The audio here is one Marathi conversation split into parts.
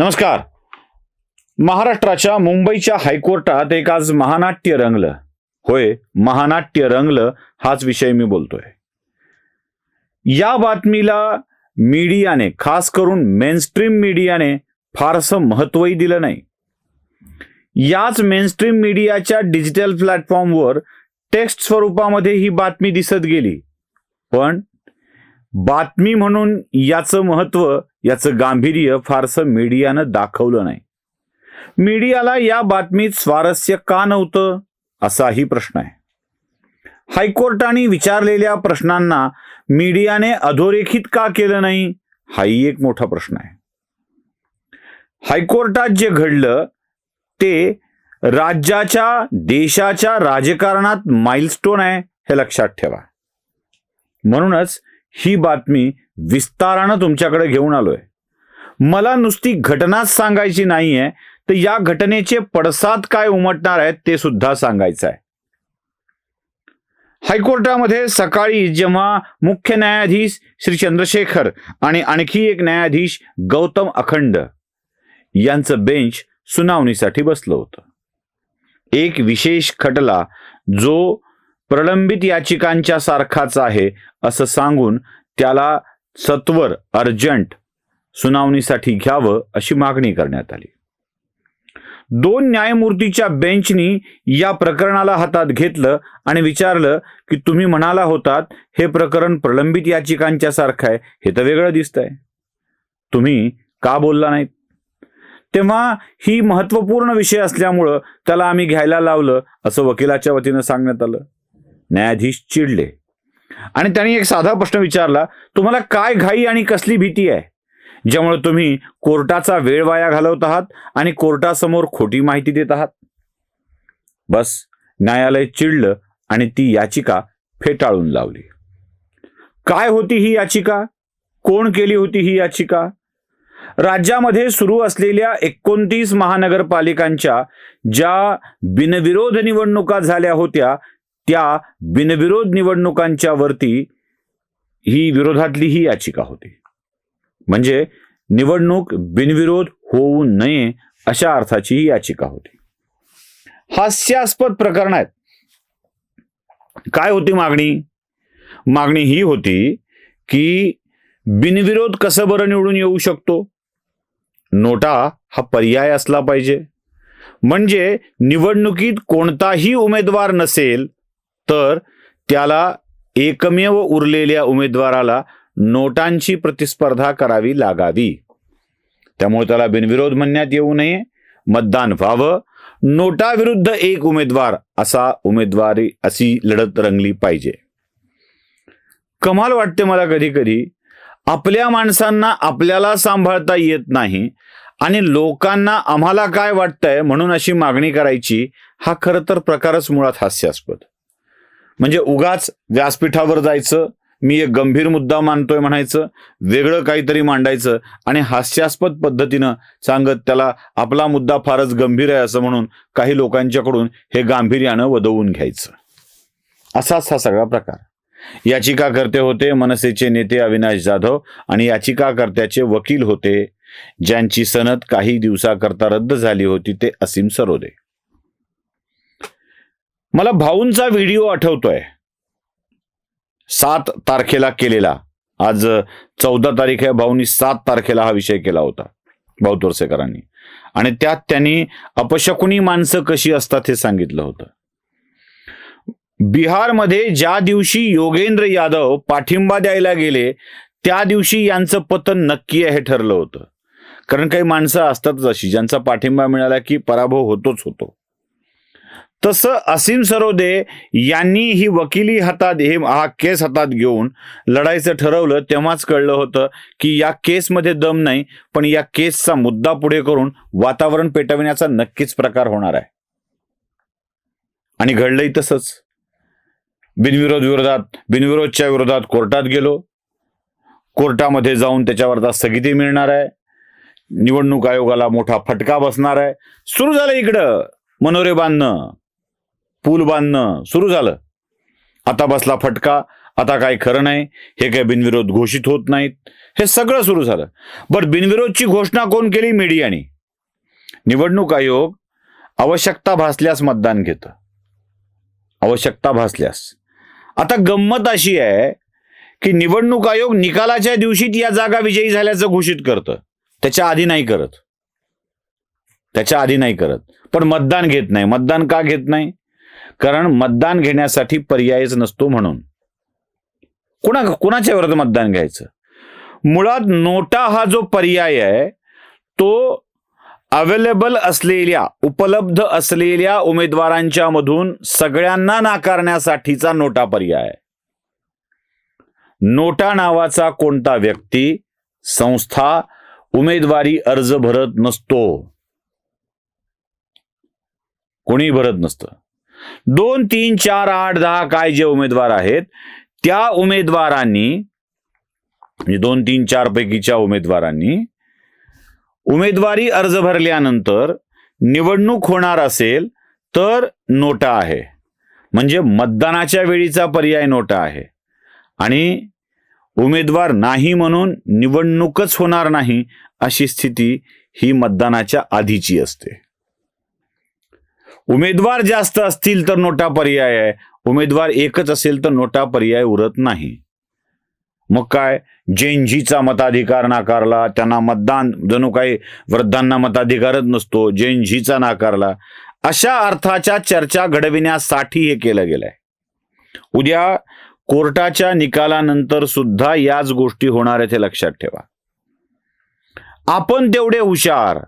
नमस्कार. महाराष्ट्राच्या मुंबईच्या हायकोर्टात एक आज महानाट्य रंगलं. होय महानाट्य रंगलं हाच विषय मी बोलतोय. या बातमीला मीडियाने खास करून मेनस्ट्रीम मीडियाने फारसं महत्वही दिलं नाही. याच मेनस्ट्रीम मीडियाच्या डिजिटल प्लॅटफॉर्मवर टेक्स्ट स्वरूपामध्ये ही बातमी दिसत गेली. पण बातमी म्हणून याचं महत्त्व याचं गांभीर्य फारसं मीडियानं दाखवलं नाही. मीडियाला या बातमीत स्वारस्य का नव्हतं असाही प्रश्न आहे. हायकोर्टाने विचारलेल्या प्रश्नांना मीडियाने अधोरेखित का केलं नाही हाही एक मोठा प्रश्न आहे. हायकोर्टात जे घडलं ते राज्याच्या देशाच्या राजकारणात माइलस्टोन आहे हे लक्षात ठेवा. म्हणूनच ही बातमी विस्तारानं तुमच्याकडे घेऊन आलोय. मला नुसती घटनाच सांगायची नाहीये तर या घटनेचे पडसाद काय उमटणार आहेत ते सुद्धा सांगायचं आहे हायकोर्टामध्ये सकाळी जेव्हा मुख्य न्यायाधीश श्री चंद्रशेखर आणि आणखी एक न्यायाधीश गौतम अखंड यांचं बेंच सुनावणीसाठी बसलं होतं. एक विशेष खटला जो प्रलंबित याचिकांच्या सारखाच आहे असं सांगून त्याला सत्वर अर्जंट सुनावणीसाठी घ्यावं अशी मागणी करण्यात आली. दोन न्यायमूर्तीच्या बेंचनी या प्रकरणाला हातात घेतलं आणि विचारलं की तुम्ही म्हणाला होतात हे प्रकरण प्रलंबित याचिकांच्या सारखं आहे हे तर वेगळं दिसतंय. तुम्ही का बोलला नाहीत? तेव्हा ही महत्त्वपूर्ण विषय असल्यामुळं त्याला आम्ही घ्यायला लावलं असं वकिलाच्या वतीनं सांगण्यात आलं. न्यायाधीश चिडले. आणि त्यांनी एक साधा प्रश्न विचारला तुम्हाला काय घाई आणि कसली भीती आहे? ज्यामुळे तुम्ही कोर्टाचा वेळ वाया घालवत आहात आणि कोर्टासमोर खोटी माहिती देत आहात? बस न्यायालय चिडलं आणि ती याचिका फेटाळून लावली. काय होती ही याचिका? कोण केली होती ही याचिका? राज्यामध्ये सुरू असलेल्या एकोणतीस महानगरपालिकांच्या ज्या बिनविरोध निवडणुका झाल्या होत्या त्या बिनविरोध निवडणुकांच्या वरती ही विरोधातली ही याचिका होती. म्हणजे निवडणूक बिनविरोध होऊ नये अशा अर्थाची ही याचिका होती. हास्यास्पद प्रकरण आहेत. काय होती मागणी? मागणी ही होती की बिनविरोध कसं बरं निवडून येऊ शकतो? नोटा हा पर्याय असला पाहिजे. म्हणजे निवडणुकीत कोणताही उमेदवार नसेल तर त्याला एकमेव उरलेल्या उमेदवाराला नोटांची प्रतिस्पर्धा करावी लागावी. त्यामुळे त्याला बिनविरोध म्हणण्यात येऊ नये मतदान व्हावं. नोटाविरुद्ध एक उमेदवार असा उमेदवारी अशी लढत रंगली पाहिजे. कमाल वाटते मला कधी कधी आपल्या माणसांना आपल्याला सांभाळता येत नाही आणि लोकांना आम्हाला काय वाटतंय म्हणून अशी मागणी करायची हा खरं तर प्रकारच मुळात हास्यास्पद. म्हणजे उगाच व्यासपीठावर जायचं मी एक गंभीर मुद्दा मानतोय म्हणायचं वेगळं काहीतरी मांडायचं आणि हास्यास्पद पद्धतीनं सांगत त्याला आपला मुद्दा फारच गंभीर आहे असं म्हणून काही लोकांच्याकडून हे गांभीर्यानं वदवून घ्यायचं. असाच हा सगळा प्रकार. याचिकाकर्ते होते मनसेचे नेते अविनाश जाधव आणि याचिकाकर्त्याचे वकील होते ज्यांची सनद काही दिवसाकरता रद्द झाली होती ते असीम सरोदे. मला भाऊंचा व्हिडिओ आठवतोय. सात तारखेला केलेला. आज चौदा तारीख आहे भाऊनी सात तारखेला हा विषय केला होता भाऊ तोरसेकरांनी. आणि त्यात त्यांनी अपशकुनी माणसं कशी असतात हे सांगितलं होतं. बिहारमध्ये ज्या दिवशी योगेंद्र यादव पाठिंबा द्यायला गेले त्या दिवशी यांचं पतन नक्की आहे हे ठरलं होतं. कारण काही माणसं असतातच अशी ज्यांचा पाठिंबा मिळाला की पराभव होतोच होतो. तसं असीम सरोदे यांनी ही वकिली हातात हे हा केस हातात घेऊन लढायचं ठरवलं. तेव्हाच कळलं होतं की या केसमध्ये दम नाही पण या केसचा मुद्दा पुढे करून वातावरण पेटविण्याचा नक्कीच प्रकार होणार आहे. आणि घडलंही तसंच बिनविरोध विरोधात बिनविरोधच्या विरोधात कोर्टात गेलो. कोर्टामध्ये जाऊन त्याच्यावरचा स्थगिती मिळणार आहे. निवडणूक आयोगाला मोठा फटका बसणार आहे. सुरू झालं इकडं मनोरे बांधणं. पूल बांधणं सुरू झालं. आता बसला फटका आता काय खरं नाही हे काय बिनविरोध घोषित होत नाहीत हे सगळं सुरू झालं. बरं बिनविरोधची घोषणा कोण केली? मीडियाने. निवडणूक आयोग आवश्यकता भासल्यास मतदान घेतं. आवश्यकता भासल्यास. आता गंमत अशी आहे की निवडणूक आयोग निकालाच्या दिवशीच या जागा विजयी झाल्याचं घोषित करतं. त्याच्या आधी नाही करत. त्याच्या आधी नाही करत. पण मतदान घेत नाही. मतदान का घेत नाही? कारण मतदान घेण्यासाठी पर्यायच नसतो म्हणून. कुणा कुणाच्या विरोधात मतदान घ्यायचं? मुळात नोटा हा जो पर्याय आहे तो अवेलेबल असलेल्या उपलब्ध असलेल्या उमेदवारांच्या मधून सगळ्यांना नाकारण्यासाठीचा नोटा पर्याय नोटा नावाचा कोणता व्यक्ती संस्था उमेदवारी अर्ज भरत नसतो. कोणी भरत नसतं. दोन तीन चार आठ दहा काय जे उमेदवार आहेत त्या उमेदवारांनी म्हणजे दोन तीन चार पैकीच्या उमेदवारांनी उमेदवारी अर्ज भरल्यानंतर निवडणूक होणार असेल तर नोटा आहे. म्हणजे मतदानाच्या वेळीचा पर्याय नोटा आहे. आणि उमेदवार नाही म्हणून निवडणूकच होणार नाही अशी स्थिती ही मतदानाच्या आधीची असते. उमेदवार जास्त असतील तर नोटा पर्याय आहे. उमेदवार एकच असेल तर नोटा पर्याय उरत नाही. मग काय? जैनजीचा मताधिकार नाकारला त्यांना मतदान जणू काही वृद्धांना मताधिकारच नसतो जैनजीचा नाकारला. अशा अर्थाच्या चर्चा घडविण्यासाठी हे केलं गेलंय. उद्या कोर्टाच्या निकालानंतर सुद्धा याच गोष्टी होणार आहेत हे लक्षात ठेवा. आपण तेवढे हुशार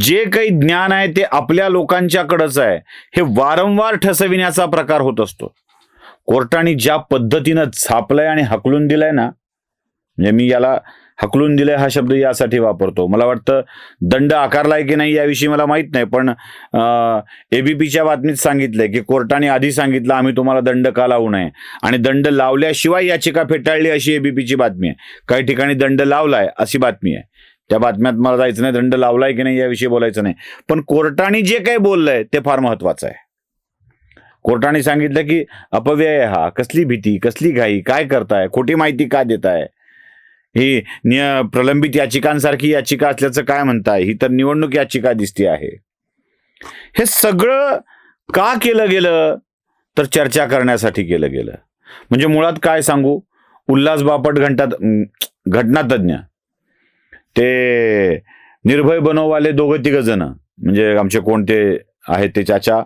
जे काही ज्ञान आहे ते आपल्या लोकांच्याकडंच आहे हे वारंवार ठसविण्याचा प्रकार होत असतो. कोर्टाने ज्या पद्धतीनं छापलंय आणि हकलून दिलंय ना म्हणजे मी याला हकलून दिलंय हा शब्द यासाठी वापरतो. मला वाटतं दंड आकारलाय की नाही याविषयी मला माहीत नाही पण एबीपीच्या बातमीत सांगितलंय की कोर्टाने आधी सांगितलं आम्ही तुम्हाला दंड का लावू नये? आणि दंड लावल्याशिवाय याचिका फेटाळली अशी एबीपीची बातमी आहे. काही ठिकाणी दंड लावलाय अशी बातमी आहे. त्या बातम्यात मला जायचं नाही दंड लावलाय की नाही याविषयी बोलायचं नाही. पण कोर्टाने जे काही बोललंय ते फार महत्वाचं आहे. कोर्टाने सांगितलं की अपव्यय हा कसली भीती कसली घाई काय करताय खोटी माहिती का देताय? ही निय प्रलंबित याचिकांसारखी याचिका असल्याचं काय म्हणताय? ही तर निवडणूक याचिका दिसते आहे. हे सगळं का केलं गेलं? तर चर्चा करण्यासाठी केलं गेलं. म्हणजे मुळात काय सांगू? उल्हास बापट घंटात घटनातज्ञ. ते निर्भय बनववाले दोघं तिघ जण. म्हणजे आमचे कोणते आहेत ते चाचा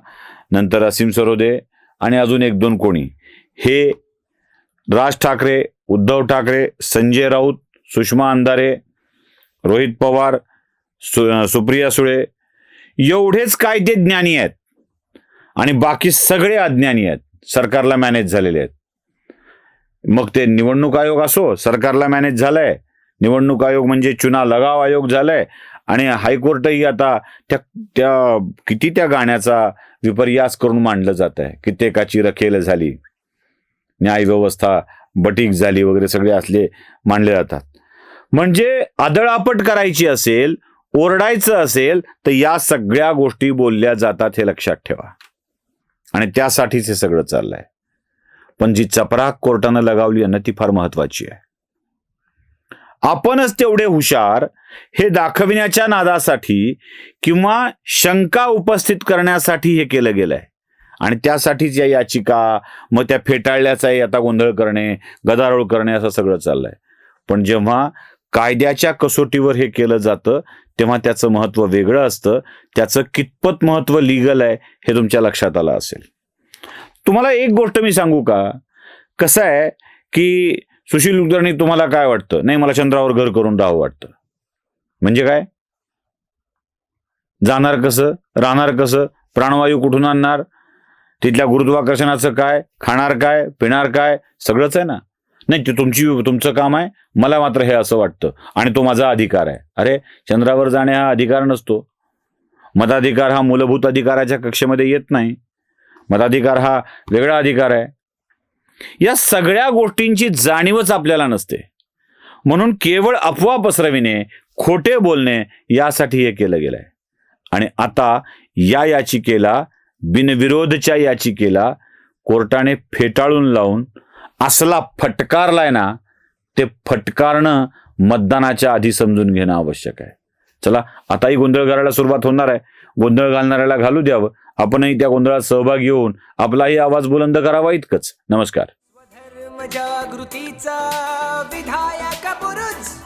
नंतर असीम सरोदे आणि अजून एक दोन कोणी. हे राज ठाकरे उद्धव ठाकरे संजय राऊत सुषमा अंधारे रोहित पवार सु सुप्रिया सुळे एवढेच काय ते ज्ञानी आहेत. आणि बाकी सगळे अज्ञानी आहेत. सरकारला मॅनेज झालेले आहेत. मग ते निवडणूक आयोग असो सरकारला मॅनेज झालंय. निवडणूक आयोग म्हणजे चुना लगाव आयोग झालाय. आणि हायकोर्टही आता त्या त्या किती त्या गाण्याचा विपर्यास करून मांडलं जात आहे कित्येकाची रखेल झाली. न्याय व्यवस्था बटीक झाली वगैरे सगळे असले मांडले जातात. म्हणजे आदळापट करायची असेल ओरडायचं असेल तर या सगळ्या गोष्टी बोलल्या जातात हे लक्षात ठेवा. आणि त्यासाठीच हे सगळं चाललंय. पण जी चपराक कोर्टानं लगावली आहे ना ती फार महत्वाची आहे. आपणच तेवढे हुशार हे दाखविण्याच्या नादासाठी किंवा शंका उपस्थित करण्यासाठी हे केलं गेलंय. आणि त्यासाठीच या याचिका मग त्या फेटाळल्याचाही आता गोंधळ करणे गदारोळ करणे असं सगळं चाललंय. पण जेव्हा कायद्याच्या कसोटीवर हे केलं जातं तेव्हा त्याचं महत्त्व वेगळं असतं. त्याचं कितपत महत्त्व लिगल आहे हे तुमच्या लक्षात आलं असेल. तुम्हाला एक गोष्ट मी सांगू का? कसं आहे की सुशील कुलकर्णी तुम्हाला काय वाटतं? नाही मला चंद्रावर घर करून राहावं वाटतं. म्हणजे काय? जाणार कसं? राहणार कसं? प्राणवायू कुठून आणणार? तिथल्या गुरुत्वाकर्षणाचं काय? खाणार काय? पिणार काय? सगळंच आहे ना? नाही ते तुमची तुमचं काम आहे. मला मात्र हे असं वाटतं. आणि तो माझा अधिकार आहे. अरे चंद्रावर जाणे हा अधिकार नसतो. मताधिकार हा मूलभूत अधिकाराच्या कक्षेमध्ये येत नाही. मताधिकार हा वेगळा अधिकार आहे. या सगळ्या गोष्टींची जाणीवच आपल्याला नसते. म्हणून केवळ अफवा पसरविणे खोटे बोलणे यासाठी हे केलं गेलंय. आणि आता या याचिकेला बिनविरोधच्या याचिकेला कोर्टाने फेटाळून लावून असला फटकारलाय ना ते फटकारणं मतदानाच्या आधी समजून घेणं आवश्यक आहे. चला आताही गोंधळ घालायला सुरुवात होणार आहे. गोंधळ घालणाऱ्याला घालू द्यावं. आपणही त्या गोंधळात सहभाग घेऊन आपलाही आवाज बुलंद करावा इतकंच. नमस्कार. जागृतीचा विधायक पुरुष.